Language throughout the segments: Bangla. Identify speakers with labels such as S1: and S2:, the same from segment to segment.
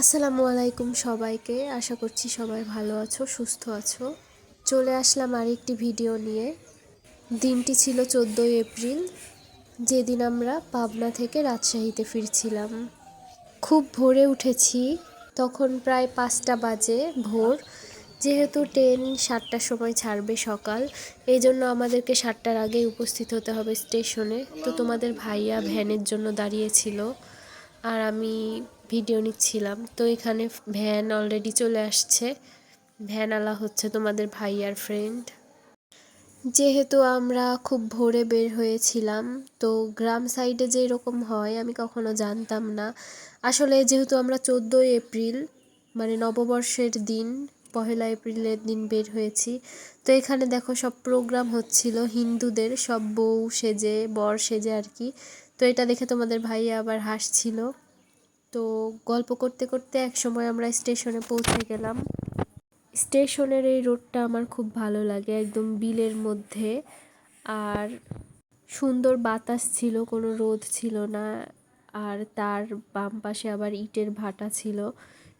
S1: আসসালামু আলাইকুম সবাইকে। আশা করছি সবাই ভালো আছো, সুস্থ আছো। চলে আসলাম আরেকটি ভিডিও নিয়ে। দিনটি ছিল চোদ্দোই এপ্রিল। যেদিন আমরা পাবনা থেকে রাজশাহীতে ফিরছিলাম। খুব ভোরে উঠেছি। তখন প্রায় পাঁচটা বাজে ভোর। যেহেতু ট্রেন সাতটার সময় ছাড়বে সকাল এই জন্য আমাদেরকে সাতটার আগেই উপস্থিত হতে হবে স্টেশনে। তো তোমাদের ভাইয়া ভ্যানের জন্য দাঁড়িয়েছিল আর আমি ভিডিও নিচ্ছিলাম। তো এখানে ভ্যান অলরেডি চলে আসছে। ভ্যানওয়ালা হচ্ছে তোমাদের ভাইয়ার ফ্রেন্ড যেহেতু আমরা খুব ভোরে বের হয়েছিলাম, তো গ্রাম সাইডে যে এরকম হয়, আমি কখনো জানতাম না। আসলে যেহেতু আমরা চোদ্দোই এপ্রিল মানে নববর্ষের দিন, পহেলা এপ্রিলের দিন বের হয়েছি, তো এখানে দেখো সব প্রোগ্রাম হচ্ছিল হিন্দুদের, সব বউ সেজে, বর সেজে আর কি। তো এটা দেখে তোমাদের ভাইয়া আবার হাসছিল। তো গল্প করতে করতে এক সময় আমরা স্টেশনে পৌঁছে গেলাম। স্টেশনের এই রোডটা আমার খুব ভালো লাগে, একদম বিলের মধ্যে। আর সুন্দর বাতাস ছিল, কোনো রোদ ছিল না। আর তার বাম পাশে আবার ইটের ভাটা ছিল।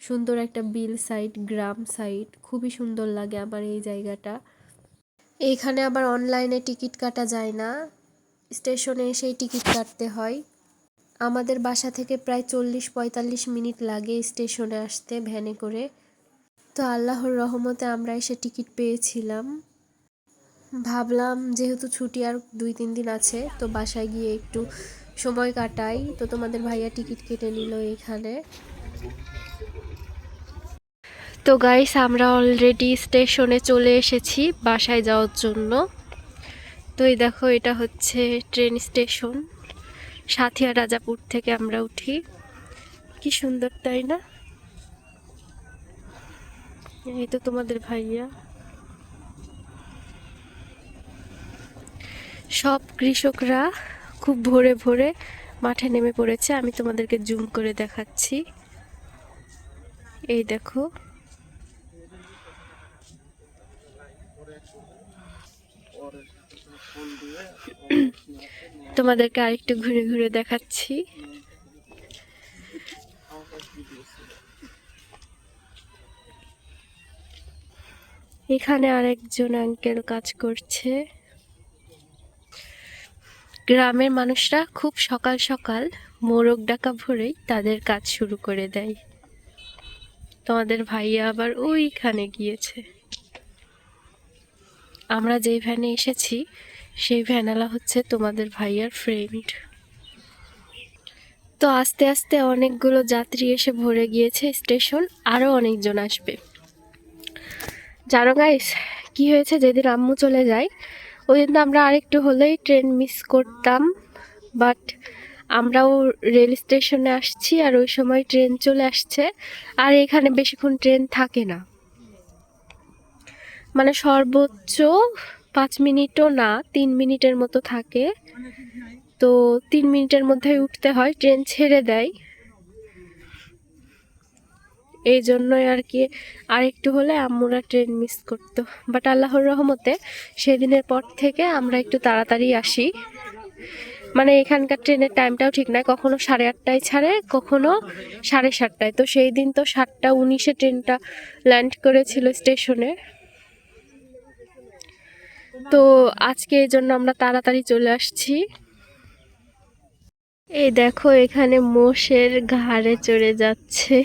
S1: সুন্দর একটা বিল সাইড গ্রাম সাইড খুবই সুন্দর লাগে আমার এই জায়গাটা। এইখানে আবার অনলাইনে টিকিট কাটা যায় না। স্টেশনে এসেই টিকিট কাটতে হয়। আমাদের বাসা থেকে প্রায় চল্লিশ পঁয়তাল্লিশ মিনিট লাগে স্টেশনে আসতে, ভ্যানে করে। তো আল্লাহর রহমতে আমরা এসে টিকিট পেয়েছিলাম। ভাবলাম যেহেতু ছুটি আর দুই তিন দিন আছে, তো বাসায় গিয়ে একটু সময় কাটাই। তো তোমাদের ভাইয়া টিকিট কেটে নিল এখানে। তো গাইস আমরা অলরেডি স্টেশনে চলে এসেছি বাসায় যাওয়ার জন্য। তো এই দেখো, এটা হচ্ছে ট্রেন স্টেশন সাথিয়া রাজাপুর থেকে আমরা উঠি। কি সুন্দর, তাই না? এই তো তোমাদের ভাইয়া। সব কৃষকরা খুব ভোরে ভোরে মাঠে নেমে পড়েছে। আমি তোমাদেরকে জুম করে দেখাচ্ছি। এই দেখো। তোমাদেরকে আরেকটু ঘুরে ঘুরে দেখাচ্ছি। এখানে আরেকজন আঙ্কেল কাজ করছে। গ্রামের মানুষরা খুব সকাল সকাল মোরগ ডাকা ভরেই তাদের কাজ শুরু করে দেয়। তোমাদের ভাইয়া আবার ওইখানে গিয়েছে। আমরা যেই ভ্যানে এসেছি সেই ভ্যানালা হচ্ছে তোমাদের ভাইয়ার ফ্রেন্ড তো আস্তে আস্তে অনেকগুলো যাত্রী এসে ভরে গিয়েছে স্টেশন আরও অনেকজন আসবে। জানো গাইস কি হয়েছে? যেদিন আম্মু চলে যায় ওই দিন তো আমরা আরেকটু হলেই ট্রেন মিস করতাম বাট আমরাও রেল স্টেশনে আসছি আর ওই সময় ট্রেন চলে আসছে, আর এখানে বেশিক্ষণ ট্রেন থাকে না। মানে সর্বোচ্চ পাঁচ মিনিটও না, তিন মিনিটের মতো থাকে। তো তিন মিনিটের মধ্যে উঠতে হয়, ট্রেন ছেড়ে দেয়। এই জন্যই আর কি, আরেকটু হলে আম্মুরা ট্রেন মিস করতো। বাট আল্লাহর রহমতে সেদিনের পর থেকে আমরা একটু তাড়াতাড়ি আসি। মানে এখানকার ট্রেনের টাইমটাও ঠিক নয় কখনো সাড়ে আটটায় ছাড়ে, কখনো সাড়ে সাতটায়। তো সেই দিন তো সাতটা উনিশে ট্রেনটা ল্যান্ড করেছিল স্টেশনে। তো আজকে এই জন্য আমরা তাড়াতাড়ি চলে আসছি। এই দেখো এখানে মোষের ঘাড়ে চড়ে যাচ্ছে।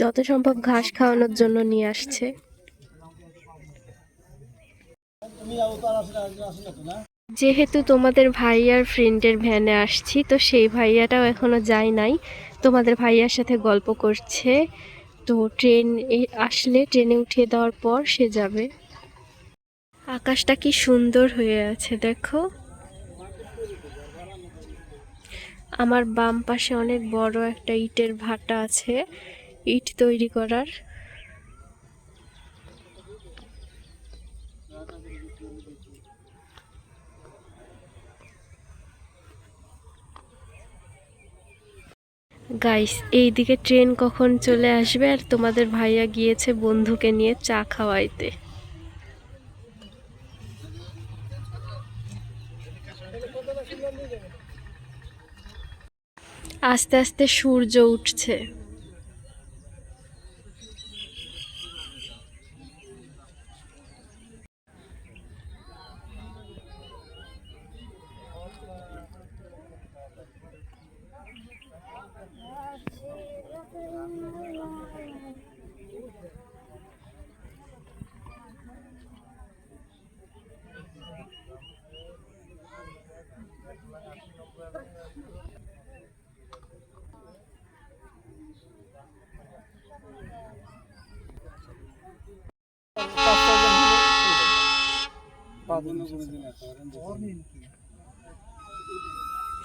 S1: যত সম্ভব ঘাস খাওয়ানোর জন্য নিয়ে আসছে। যেহেতু তোমাদের ভাইয়ার ফ্রেন্ডের ভ্যানে আসছি, তো সেই ভাইয়াটাও এখনও যায় নাই। তোমাদের ভাইয়ার সাথে গল্প করছে। তো ট্রেন আসলে ট্রেনে উঠিয়ে দেওয়ার পর সে যাবে। আকাশটা কি সুন্দর হয়ে আছে, দেখো। আমার বাম পাশে অনেক বড় একটা ইটের ভাটা আছে, ইট তৈরি করার। গাইস এইদিকে ট্রেন কখন চলে আসবে আর তোমাদের ভাইয়া গিয়েছে বন্ধুকে নিয়ে চা খাওয়াইতে। আস্তে আস্তে সূর্য উঠছে।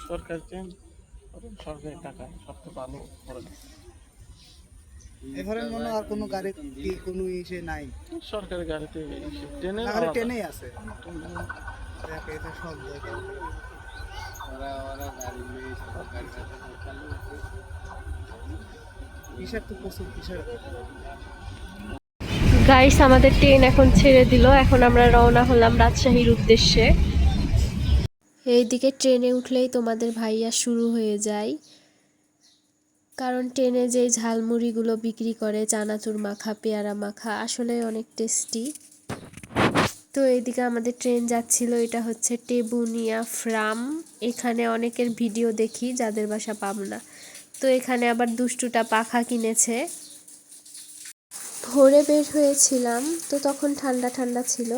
S2: সরকার চেন সরকারি টাকা সব তো ভালো করে
S3: এখানে মনে আর কোনো গাড়ি কি কোনো ইসে নাই?
S2: সরকারি গাড়িতে ট্রেনে
S3: ট্রেনেই আছে। দেখ এটা সব জায়গায়। কিসের তো প্রচুর কিসের?
S1: গাইস আমাদের ট্রেন এখন ছেড়ে দিল। এখন আমরা রওনা হলাম রাজশাহীর উদ্দেশ্যে। এইদিকে ট্রেনে উঠলেই তোমাদের ভাইয়া শুরু হয়ে যায়। কারণ ট্রেনে যে ঝালমুড়িগুলো বিক্রি করে, চানাচুর মাখা, পেয়ারা মাখা, আসলে অনেক টেস্টি তো এইদিকে আমাদের ট্রেন যাচ্ছিল, এটা হচ্ছে টেবুনিয়া ফ্রাম এখানে অনেকের ভিডিও দেখি, যাদের বাসা পাবনা। তো এখানে আবার দুষ্টুটা পাখা কিনেছে। ভোরে বের হয়েছিলাম, তো তখন ঠান্ডা ঠান্ডা ছিল।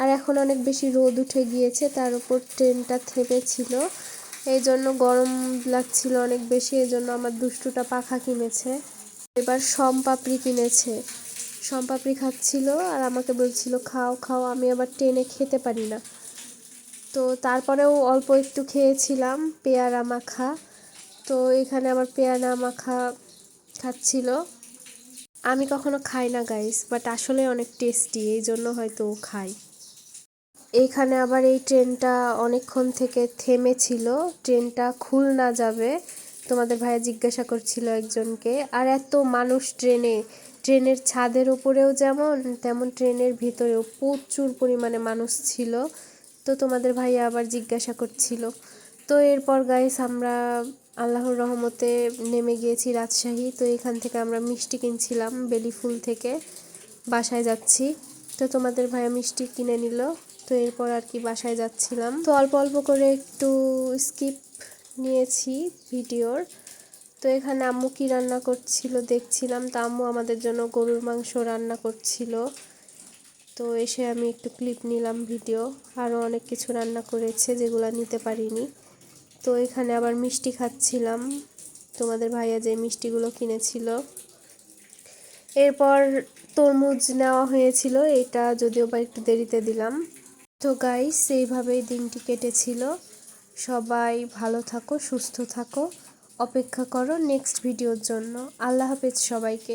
S1: আর এখন অনেক বেশি রোদ উঠে গিয়েছে, তার উপর ট্রেনটা থেমেছিল। এই জন্য গরম লাগছিল অনেক বেশি এই জন্য আমার দুষ্টুটা পাখা কিনেছে। এবার সম পাপড়ি কিনেছে। সম পাপড়ি খাচ্ছিল আর আমাকে বলছিল, খাও খাও, আমি আবার ট্রেনে খেতে পারি না। তো তারপরেও অল্প একটু খেয়েছিলাম, পেয়ারা মাখা। তো এখানে আমার পেয়ারা মাখা খাচ্ছিল। আমি কখনো খাই না গাইস বাট আসলে অনেক টেস্টি এই জন্য হয়তো খাই এইখানে আবার এই ট্রেনটা অনেকক্ষণ থেকে থেমেছিল। ট্রেনটা খুলনা যাবে, তোমাদের ভাইয়া জিজ্ঞাসা করছিল একজনকে, আর এত মানুষ ট্রেনে, ট্রেনের ছাদের উপরেও যেমন, তেমন ট্রেনের ভিতরেও প্রচুর পরিমাণে মানুষ ছিল। তো তোমাদের ভাইয়া আবার জিজ্ঞাসা করছিল। তো এরপর গাইস আমরা আল্লাহর রহমতে নেমে গিয়েছি রাজশাহী। তো এখান থেকে আমরা মিষ্টি কিনছিলাম বেলি ফুল থেকে। বাসায় যাচ্ছি। তো তোমাদের ভাইয়া মিষ্টি কিনে নিল। তো এরপর আর কি বাসায় যাচ্ছিলাম। তো অল্প অল্প করে একটু স্কিপ নিয়েছি ভিডিওর। তো এখানে আম্মু কি রান্না করছিল দেখছিলাম। তো আম্মু আমাদের জন্য গরুর মাংস রান্না করছিল। তো এসে আমি একটু ক্লিপ নিলাম ভিডিও। আরও অনেক কিছু রান্না করেছে যেগুলো নিতে পারিনি। তো এখানে আবার মিষ্টি খাচ্ছিলাম। তোমাদের ভাইয়া যে মিষ্টিগুলো কিনেছিল। এরপর তরমুজ নেওয়া হয়েছিল, এটা যদিও বা একটু দেরিতে দিলাম। তো গাইস এইভাবেই দিনটি কেটেছিল। সবাই ভালো থাকো, সুস্থ থাকো। অপেক্ষা করো নেক্সট ভিডিওর জন্য। আল্লাহ হাফেজ সবাইকে।